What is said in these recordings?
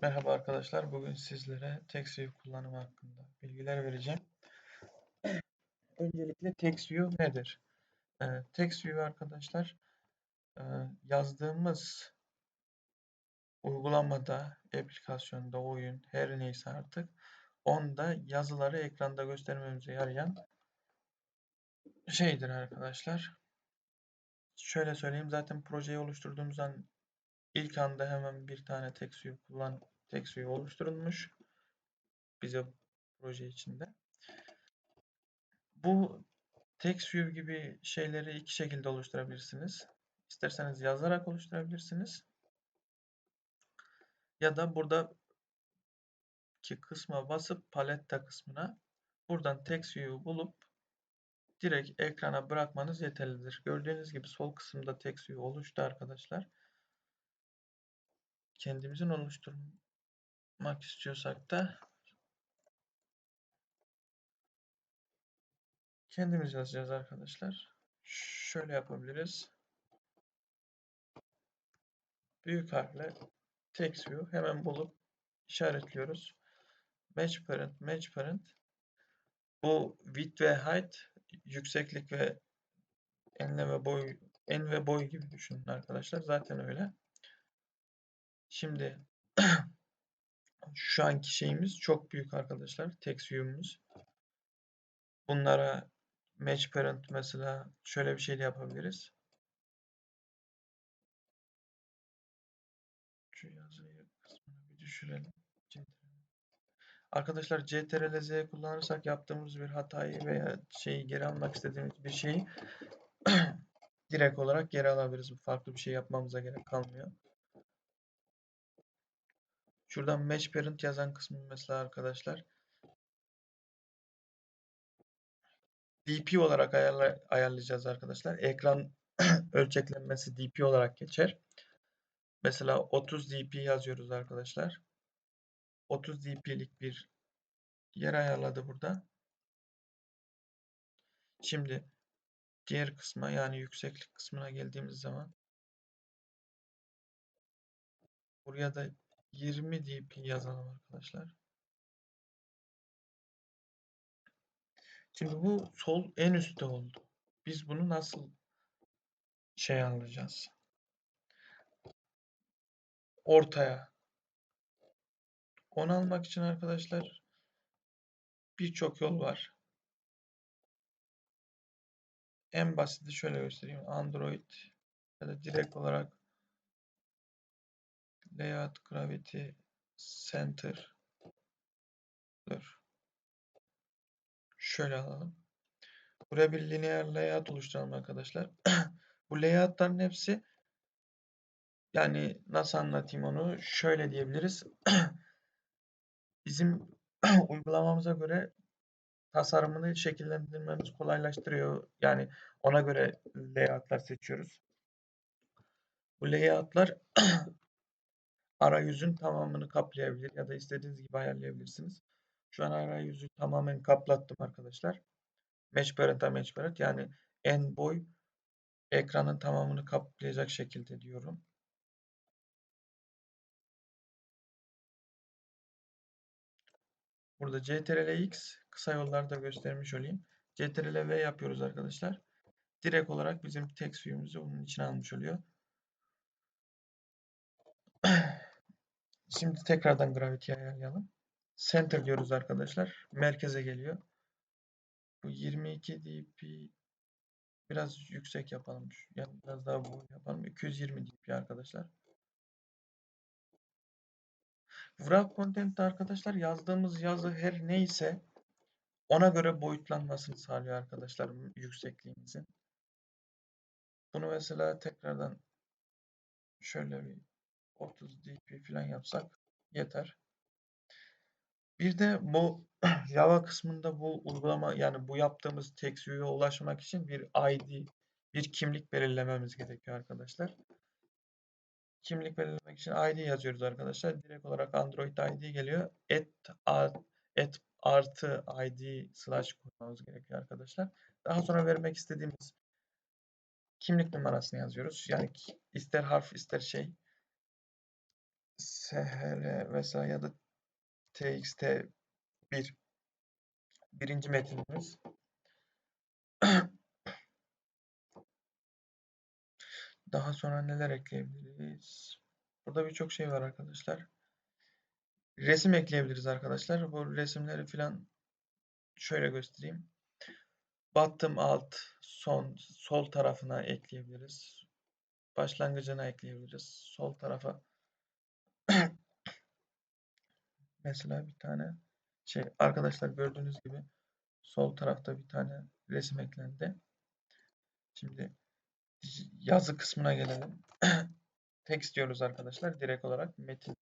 Merhaba arkadaşlar. Bugün sizlere TextView kullanımı hakkında bilgiler vereceğim. Öncelikle TextView nedir? Ee, TextView arkadaşlar e, yazdığımız uygulamada, aplikasyonda, oyun her neyse artık onda yazıları ekranda göstermemize yarayan şeydir arkadaşlar. Şöyle söyleyeyim zaten projeyi oluşturduğumuz an ilk anda hemen bir tane TextView kullan TextView oluşturulmuş bize proje içinde. Bu TextView gibi şeyleri iki şekilde oluşturabilirsiniz. İsterseniz yazarak oluşturabilirsiniz. Ya da burada ki kısma basıp palette kısmına buradan TextView'u bulup direkt ekrana bırakmanız yeterlidir. Gördüğünüz gibi sol kısımda TextView oluştu arkadaşlar. Kendimizin oluşturmak istiyorsak da kendimiz yazacağız arkadaşlar. Şöyle yapabiliriz. Büyük harfle TextView hemen bulup işaretliyoruz. Match parent, match parent. Bu width ve height yükseklik ve enleme boy en ve boy gibi düşünün arkadaşlar. Zaten öyle. Şimdi şu anki şeyimiz çok büyük arkadaşlar. Text view'umuz. Bunlara match parent mesela şöyle bir şey de yapabiliriz. Şu yazıyı kısmını bir düşürelim. Arkadaşlar CTRL Z kullanırsak yaptığımız bir hatayı veya şeyi geri almak istediğimiz bir şeyi direkt olarak geri alabiliriz. Farklı bir şey yapmamıza gerek kalmıyor. Şuradan Match Parent yazan kısmı mesela arkadaşlar DP olarak ayarla, ayarlayacağız arkadaşlar. Ekran ölçeklenmesi DP olarak geçer. Mesela 30 dp yazıyoruz arkadaşlar. 30 dp'lik bir yer ayarladı burada. Şimdi diğer kısma yani yükseklik kısmına geldiğimiz zaman buraya da 20 dp yazalım arkadaşlar. Şimdi bu sol en üstte oldu. Biz bunu nasıl şey alacağız? Ortaya. Onu almak için arkadaşlar birçok yol var. En basiti şöyle göstereyim. Android ya da direkt olarak Layout Gravity Center Dur. Şöyle alalım. Buraya bir lineer layout oluşturalım arkadaşlar. Bu layoutların hepsi yani nasıl anlatayım onu? Şöyle diyebiliriz. Bizim uygulamamıza göre tasarımını şekillendirmemiz kolaylaştırıyor. Yani ona göre layoutlar seçiyoruz. Bu layoutlar arayüzün tamamını kaplayabilir ya da istediğiniz gibi ayarlayabilirsiniz. Şu an arayüzü tamamen kaplattım arkadaşlar. Match parent'a match parent yani en boy ekranın tamamını kaplayacak şekilde diyorum. Burada CTRL X kısa yollarda göstermiş olayım. CTRL V yapıyoruz arkadaşlar. Direkt olarak bizim text view'umuzu onun içine almış oluyor. Şimdi tekrardan Gravity'yi ayarlayalım. Center diyoruz arkadaşlar. Merkeze geliyor. Bu 22 dp biraz yüksek yapalım. Yani biraz daha bu yapalım. 220 dp arkadaşlar. Wrap content arkadaşlar yazdığımız yazı her neyse ona göre boyutlanmasını sağlıyor arkadaşlar yüksekliğimizin. Bunu mesela tekrardan şöyle bir 30 dp falan yapsak yeter. Bir de bu Java kısmında bu uygulama yani bu yaptığımız TextView'e ulaşmak için bir ID, bir kimlik belirlememiz gerekiyor arkadaşlar. Kimlik belirlemek için ID yazıyoruz arkadaşlar. Direkt olarak Android ID geliyor. Et, et artı ID slash koymamız gerekiyor arkadaşlar. Daha sonra vermek istediğimiz kimlik numarasını yazıyoruz. Yani ister harf ister şey SHR vesaire ya da TXT1 birinci metinimiz. Daha sonra neler ekleyebiliriz? Burada birçok şey var arkadaşlar. Resim ekleyebiliriz arkadaşlar. Bu resimleri filan şöyle göstereyim. Bottom alt son sol tarafına ekleyebiliriz. Başlangıcına ekleyebiliriz. Sol tarafa mesela bir tane şey arkadaşlar gördüğünüz gibi sol tarafta bir tane resim eklendi. Şimdi yazı kısmına gelelim. Text diyoruz arkadaşlar. Direkt olarak metin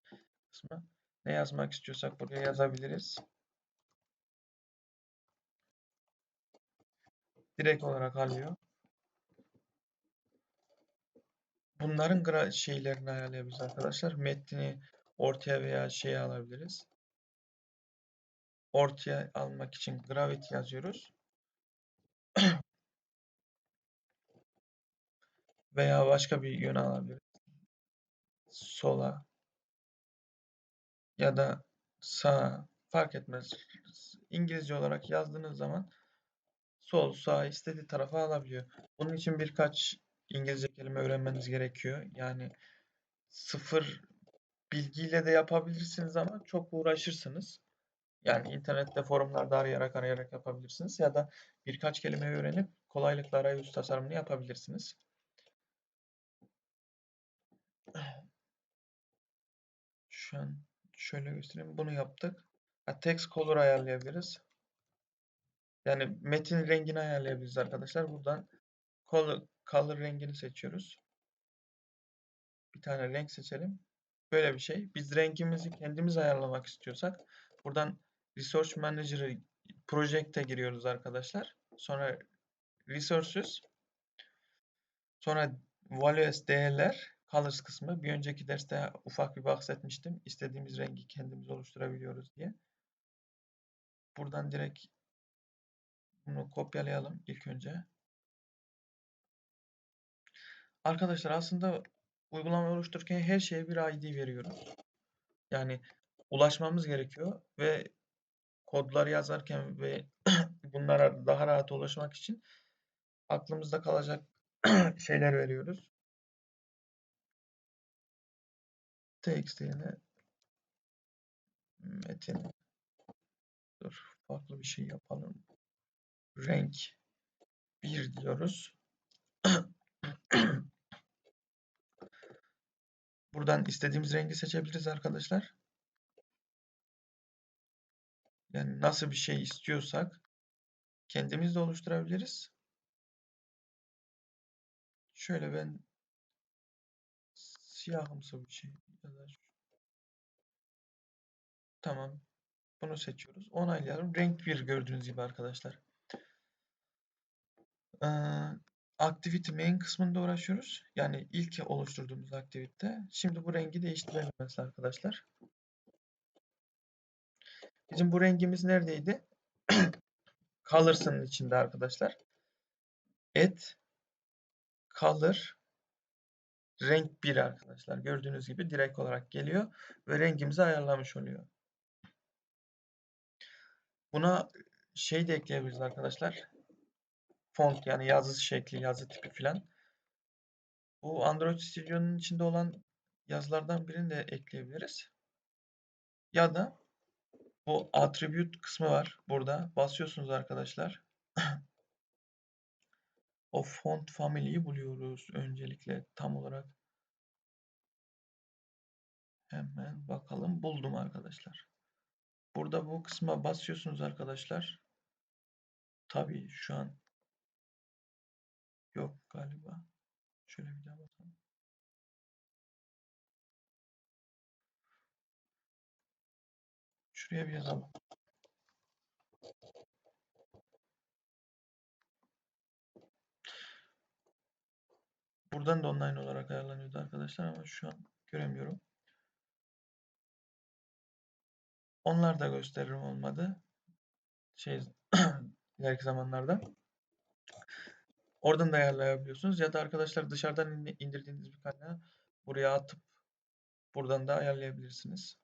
kısmı. Ne yazmak istiyorsak buraya yazabiliriz. Direkt olarak alıyor. Bunların şeylerini ayarlayabiliriz arkadaşlar. Metni ortaya veya şeye alabiliriz. Ortaya almak için gravity yazıyoruz. veya başka bir yöne alabiliriz. Sola ya da sağa fark etmez. İngilizce olarak yazdığınız zaman sol, sağ istediği tarafa alabiliyor. Bunun için birkaç İngilizce kelime öğrenmeniz gerekiyor. Yani sıfır bilgiyle de yapabilirsiniz ama çok uğraşırsınız. Yani internette forumlarda arayarak arayarak yapabilirsiniz ya da birkaç kelime öğrenip kolaylıkla arayüz tasarımını yapabilirsiniz. Şu an şöyle göstereyim. Bunu yaptık. Ha, text color ayarlayabiliriz. Yani metin rengini ayarlayabiliriz arkadaşlar. Buradan color, rengini seçiyoruz. Bir tane renk seçelim. Böyle bir şey. Biz rengimizi kendimiz ayarlamak istiyorsak buradan Resource Manager'ı Project'e giriyoruz arkadaşlar. Sonra Resources sonra Values değerler Colors kısmı. Bir önceki derste ufak bir bahsetmiştim. İstediğimiz rengi kendimiz oluşturabiliyoruz diye. Buradan direkt bunu kopyalayalım ilk önce. Arkadaşlar aslında uygulama oluştururken her şeye bir ID veriyoruz. Yani ulaşmamız gerekiyor ve kodları yazarken ve bunlara daha rahat ulaşmak için aklımızda kalacak şeyler veriyoruz. TXT yerine metin dur farklı bir şey yapalım. Renk 1 diyoruz. Buradan istediğimiz rengi seçebiliriz arkadaşlar. Yani nasıl bir şey istiyorsak kendimiz de oluşturabiliriz. Şöyle ben siyahımsı bir şey tamam bunu seçiyoruz. Onaylayalım. Renk 1 gördüğünüz gibi arkadaşlar. Ee, activity main kısmında uğraşıyoruz. Yani ilk oluşturduğumuz aktivite. Şimdi bu rengi değiştirelim mesela arkadaşlar. Bizim bu rengimiz neredeydi? Colors'ın içinde arkadaşlar. Add color renk 1 arkadaşlar. Gördüğünüz gibi direkt olarak geliyor ve rengimizi ayarlamış oluyor. Buna şey de ekleyebiliriz arkadaşlar. Font yani yazı şekli, yazı tipi filan. Bu Android Studio'nun içinde olan yazılardan birini de ekleyebiliriz. Ya da bu attribute kısmı var burada. Basıyorsunuz arkadaşlar. o font family'yi buluyoruz öncelikle tam olarak. Hemen bakalım. Buldum arkadaşlar. Burada bu kısma basıyorsunuz arkadaşlar. Tabii şu an yok galiba. Şöyle bir daha bakalım. Şuraya bir yazalım. Buradan da online olarak ayarlanıyordu arkadaşlar ama şu an göremiyorum. Onlar da gösteririm olmadı. Şey ileriki zamanlarda. Oradan da ayarlayabiliyorsunuz ya da arkadaşlar dışarıdan indirdiğiniz bir kaynağı buraya atıp Buradan da ayarlayabilirsiniz.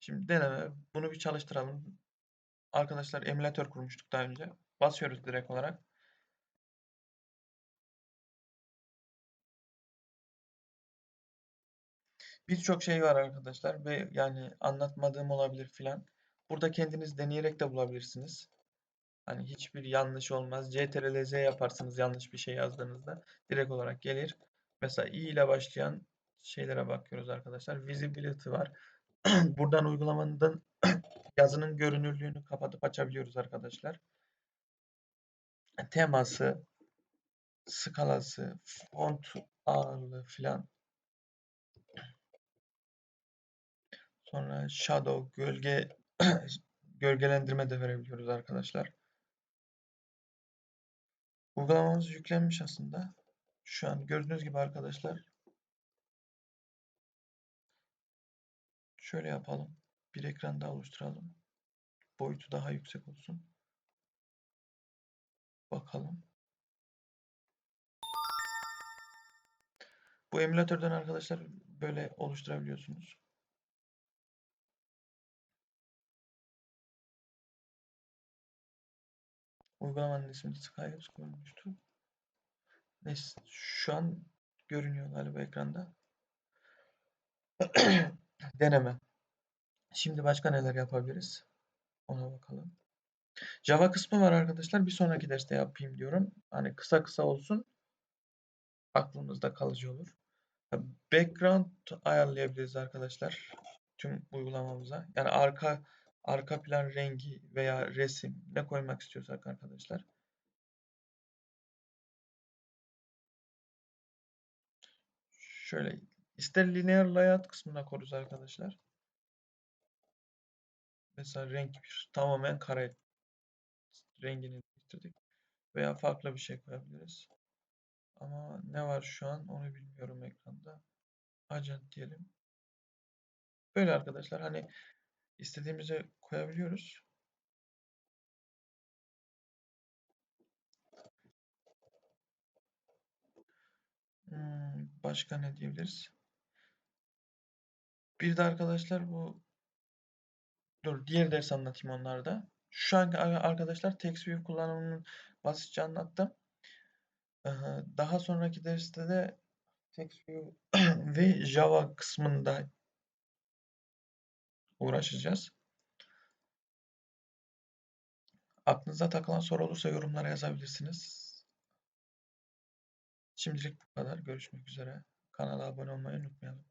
Şimdi deneme. Bunu bir çalıştıralım. Arkadaşlar emülatör kurmuştuk daha önce. Basıyoruz direkt olarak. Birçok şey var arkadaşlar ve yani anlatmadığım olabilir filan. Burada kendiniz deneyerek de bulabilirsiniz. Hani hiçbir yanlış olmaz. CTRL-Z yaparsınız yanlış bir şey yazdığınızda. Direkt olarak gelir. Mesela i ile başlayan şeylere bakıyoruz arkadaşlar. Visibility var. Buradan uygulamanın yazının görünürlüğünü kapatıp açabiliyoruz arkadaşlar. Teması, skalası, font ağırlığı filan. Sonra shadow, gölge gölgelendirme de verebiliyoruz arkadaşlar. Uygulamamız yüklenmiş aslında. Şu an gördüğünüz gibi arkadaşlar. Şöyle yapalım. Bir ekran daha oluşturalım. Boyutu daha yüksek olsun. Bakalım. Bu emülatörden arkadaşlar böyle oluşturabiliyorsunuz. Uygulamanın ismini Skyhubs koymuştu. Neyse şu an görünüyor galiba ekranda. Deneme. Şimdi başka neler yapabiliriz? Ona bakalım. Java kısmı var arkadaşlar. Bir sonraki derste yapayım diyorum. Hani kısa kısa olsun. Aklınızda kalıcı olur. Background ayarlayabiliriz arkadaşlar. Tüm uygulamamıza. Yani arka arka plan rengi veya resim ne koymak istiyorsak arkadaşlar. Şöyle ister linear layout kısmına koruz arkadaşlar. Mesela renk bir tamamen kare rengini değiştirdik. Veya farklı bir şey koyabiliriz. Ama ne var şu an onu bilmiyorum ekranda. Agent diyelim. Böyle arkadaşlar hani istediğimize koyabiliyoruz. Hmm, başka ne diyebiliriz? Bir de arkadaşlar bu dur diğer ders anlatayım onlarda. Şu an arkadaşlar TextView kullanımını basitçe anlattım. Daha sonraki derste de TextView ve Java kısmında uğraşacağız. Aklınıza takılan soru olursa yorumlara yazabilirsiniz. Şimdilik bu kadar. Görüşmek üzere. Kanala abone olmayı unutmayalım.